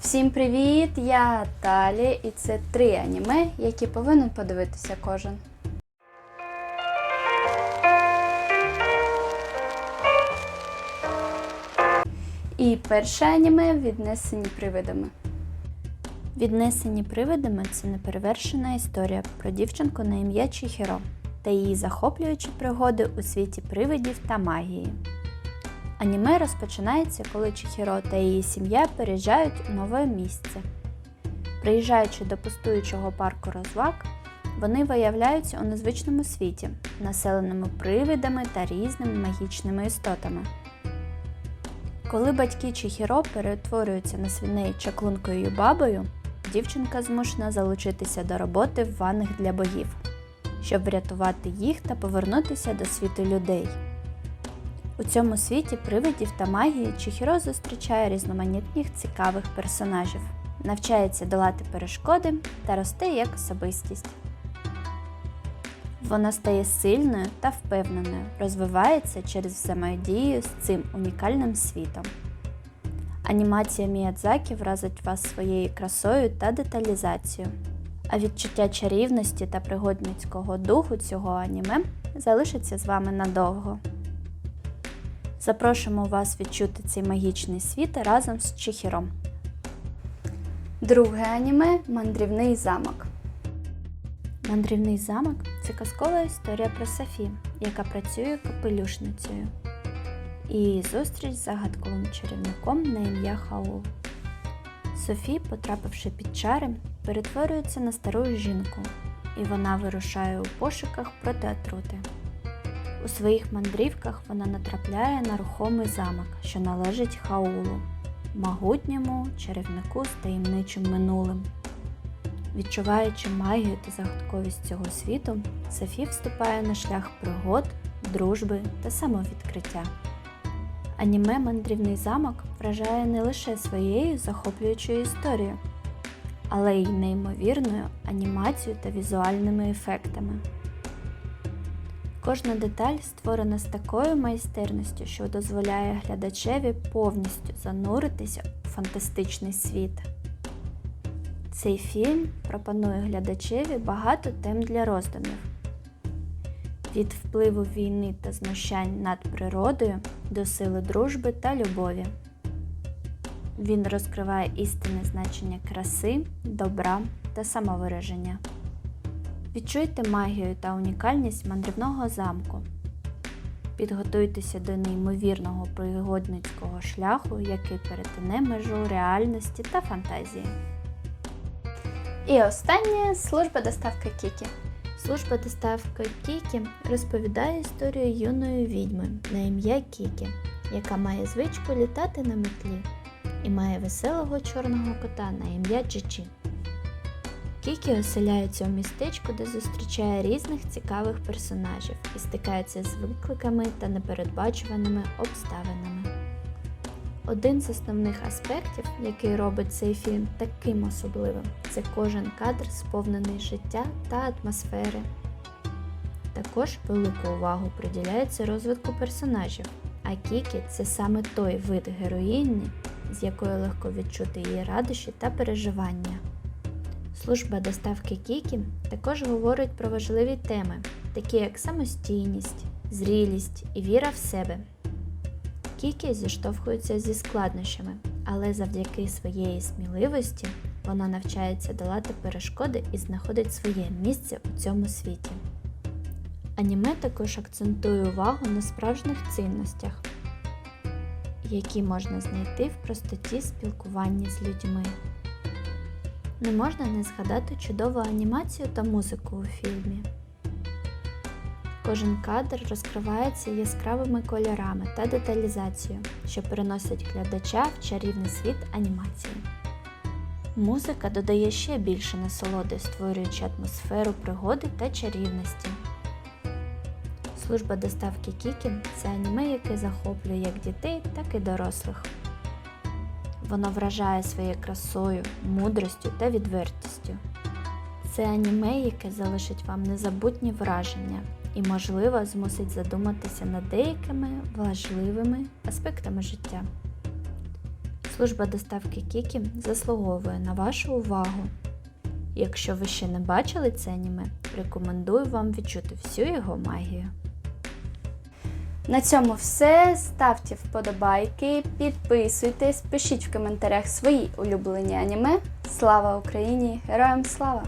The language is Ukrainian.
Всім привіт! Я Талі, і це три аніме, які повинен подивитися кожен. І перше аніме віднесені привидами. Віднесені привидами це неперевершена історія про дівчинку на ім'я Чіхіро та її захоплюючі пригоди у світі привидів та магії. Аніме розпочинається, коли Чіхіро та її сім'я переїжджають у нове місце. Приїжджаючи до пустуючого парку розваг, вони виявляються у незвичному світі, населеному привидами та різними магічними істотами. Коли батьки Чіхіро перетворюються на свиней чаклункою бабою, дівчинка змушена залучитися до роботи в ванних для богів, щоб врятувати їх та повернутися до світу людей. У цьому світі привидів та магії Чіхіро зустрічає різноманітних цікавих персонажів, навчається долати перешкоди та росте як особистість. Вона стає сильною та впевненою, розвивається через взаємодію з цим унікальним світом. Анімація Міядзакі вразить вас своєю красою та деталізацією, а відчуття чарівності та пригодницького духу цього аніме залишиться з вами надовго. Запрошуємо вас відчути цей магічний світ разом з Чихіром. Друге аніме Мандрівний замок. Мандрівний замок це казкова історія про Софі, яка працює капелюшницею. І зустріч з загадковим чарівником на ім'я Хаул. Софі, потрапивши під чари, перетворюється на стару жінку, і вона вирушає у пошуках проти отрути. У своїх мандрівках вона натрапляє на рухомий замок, що належить Хаулу, могутньому чарівнику з таємничим минулим. Відчуваючи магію та загадковість цього світу, Софі вступає на шлях пригод, дружби та самовідкриття. Аніме Мандрівний замок вражає не лише своєю захоплюючою історією, але й неймовірною анімацією та візуальними ефектами. Кожна деталь створена з такою майстерністю, що дозволяє глядачеві повністю зануритися у фантастичний світ. Цей фільм пропонує глядачеві багато тем для роздумів. Від впливу війни та знущань над природою до сили дружби та любові. Він розкриває істинне значення краси, добра та самовираження. Відчуйте магію та унікальність мандрівного замку. Підготуйтеся до неймовірного пригодницького шляху, який перетине межу реальності та фантазії. І останнє служба доставки Кікі. Служба доставки Кікі розповідає історію юної відьми на ім'я Кікі, яка має звичку літати на метлі і має веселого чорного кота на ім'я Джичі. Кікі оселяється у містечку, де зустрічає різних цікавих персонажів і стикається з викликами та непередбачуваними обставинами. Один з основних аспектів, який робить цей фільм таким особливим, це кожен кадр сповнений життя та атмосфери. Також велику увагу приділяється розвитку персонажів, а Кікі це саме той вид героїні, з якою легко відчути її радощі та переживання. Служба доставки Кікі також говорить про важливі теми, такі як самостійність, зрілість і віра в себе. Кікі зіштовхується зі складнощами, але завдяки своєї сміливості вона навчається долати перешкоди і знаходить своє місце у цьому світі. Аніме також акцентує увагу на справжніх цінностях, які можна знайти в простоті спілкування з людьми. Не можна не згадати чудову анімацію та музику у фільмі. Кожен кадр розкривається яскравими кольорами та деталізацією, що переносять глядача в чарівний світ анімації. Музика додає ще більше насолоди, створюючи атмосферу пригоди та чарівності. Служба доставки Кікі це аніме, яке захоплює як дітей, так і дорослих. Воно вражає своєю красою, мудростю та відвертістю. Це аніме, яке залишить вам незабутні враження і, можливо, змусить задуматися над деякими важливими аспектами життя. Служба доставки Кікі заслуговує на вашу увагу. Якщо ви ще не бачили це аніме, рекомендую вам відчути всю його магію. На цьому все. Ставте вподобайки, підписуйтесь, пишіть в коментарях свої улюблені аніме. Слава Україні! Героям слава!